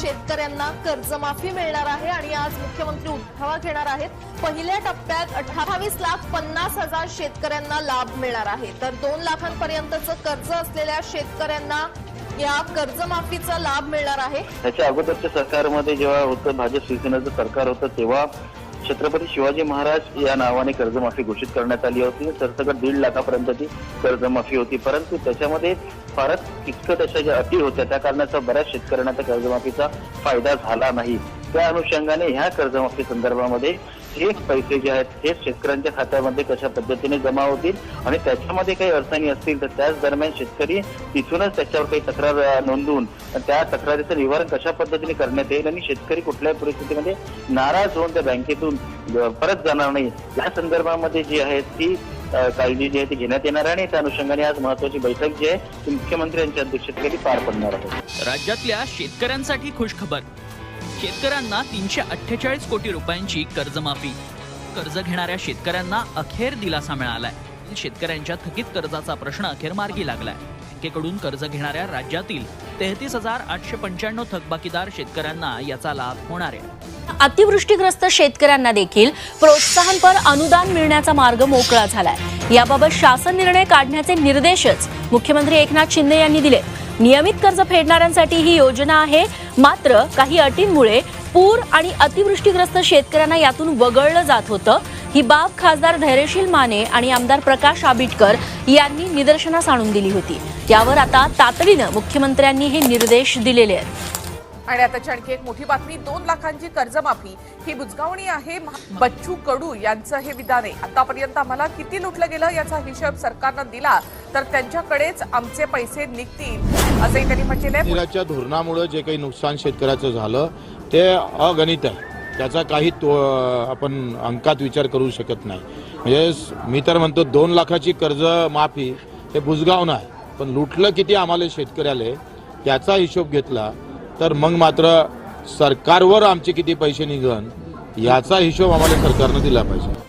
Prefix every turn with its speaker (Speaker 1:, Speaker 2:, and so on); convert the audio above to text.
Speaker 1: शेतकऱ्यांना कर्जमाफी मिळणार आहे आणि आज मुख्यमंत्री उठावा घेणार आहेत. पहिल्या टप्प्यात अठ्ठावीस लाख पन्नास हजार शेतकऱ्यांना लाभ मिळणार आहे. तर दोन लाखांपर्यंतचं कर्ज असलेल्या शेतकऱ्यांना या कर्जमाफीचा लाभ मिळणार आहे.
Speaker 2: त्याच्या अगोदरच्या सरकारमध्ये जेव्हा होतं भाजप शिवसेनेचं सरकार होतं तेव्हा छत्रपती शिवाजी महाराज या नावाने कर्जमाफी घोषित करण्यात आली होती. सरसकट दीड लाखापर्यंतची कर्जमाफी होती. परंतु त्याच्यामध्ये फारच किचकट अशा ज्या अटी होत्या त्या कारणाचा बऱ्याच शेतकऱ्यांना त्या कर्जमाफीचा फायदा झाला नाही. त्या अनुषंगाने ह्या कर्जमाफी संदर्भामध्ये हे पैसे जे आहेत हे शेतकऱ्यांच्या खात्यामध्ये कशा पद्धतीने जमा होतील आणि त्याच्यामध्ये काही अडचणी असतील तर त्याच दरम्यान शेतकरी तिथूनच त्याच्यावर काही तक्रार नोंदवून त्या तक्रारीचं निवारण कशा पद्धतीने करण्यात येईल आणि शेतकरी कुठल्याही परिस्थितीमध्ये नाराज होऊन त्या बँकेतून परत जाणार नाही या संदर्भामध्ये जी आहे ती काळजी जी आहे ती घेण्यात येणार आहे आणि त्या अनुषंगाने आज महत्वाची बैठक जी आहे ती मुख्यमंत्र्यांच्या अध्यक्षतेखाली पार पडणार आहे.
Speaker 3: राज्यातल्या शेतकऱ्यांसाठी खुशखबर शेतकऱ्यांना तीनशे अठ्ठेचाळीस कोटी रुपयांची कर्जमाफी. कर्ज घेणाऱ्या शेतकऱ्यांना अखेर दिलासा मिळालाय. शेतकऱ्यांच्या थकीत कर्जाचा प्रश्न अखेर मार्गी लागलाय. बँकेकडून कर्ज घेणाऱ्या राज्यातील तेहतीस हजार आठशे पंच्याण्णव थकबाकीदार शेतकऱ्यांना याचा लाभ होणार आहे.
Speaker 4: अतिवृष्टीग्रस्त शेतकऱ्यांना देखील प्रोत्साहनपर अनुदान मिळण्याचा मार्ग मोकळा झालाय. याबाबत शासन निर्णय काढण्याचे निर्देशच मुख्यमंत्री एकनाथ शिंदे यांनी दिले. नियमित कर्ज फेडणाऱ्यांसाठी ही योजना आहे. मात्र काही अटींमुळे पूर आणि अतिवृष्टीग्रस्त शेतकऱ्यांना यातून वगळलं जात होतं. ही बाब खासदार धैर्यशील माने आणि आमदार प्रकाश आबिटकर यांनी निदर्शनास आणून दिली होती. यावर आता तातडीनं मुख्यमंत्र्यांनी हे निर्देश दिलेले आहेत.
Speaker 5: आणि आताची आणखी एक मोठी बातमी दोन लाखांची कर्जमाफी. ही बुजगावणी आहे बच्चू कडू यांचं हे विधान. आहे आतापर्यंत आम्हाला किती लुटलं गेलं याचा हिशोब सरकारनं दिला तर त्यांच्याकडेच आमचे पैसे निघतील असंही त्यांनी म्हटलेलं आहे.
Speaker 6: धोरणामुळे जे काही नुकसान शेतकऱ्याचं झालं ते अगणित आहे. त्याचा काही तो आपण अंकात विचार करू शकत नाही. म्हणजे मी तर म्हणतो दोन लाखाची कर्ज माफी हे बुजगावणं आहे. पण लुटलं किती आम्हाला शेतकऱ्याला त्याचा हिशोब घेतला तर मग मात्र सरकारवर आमचे किती पैसे निघन याचा हिशोब आम्हाला सरकारनं दिला पाहिजे.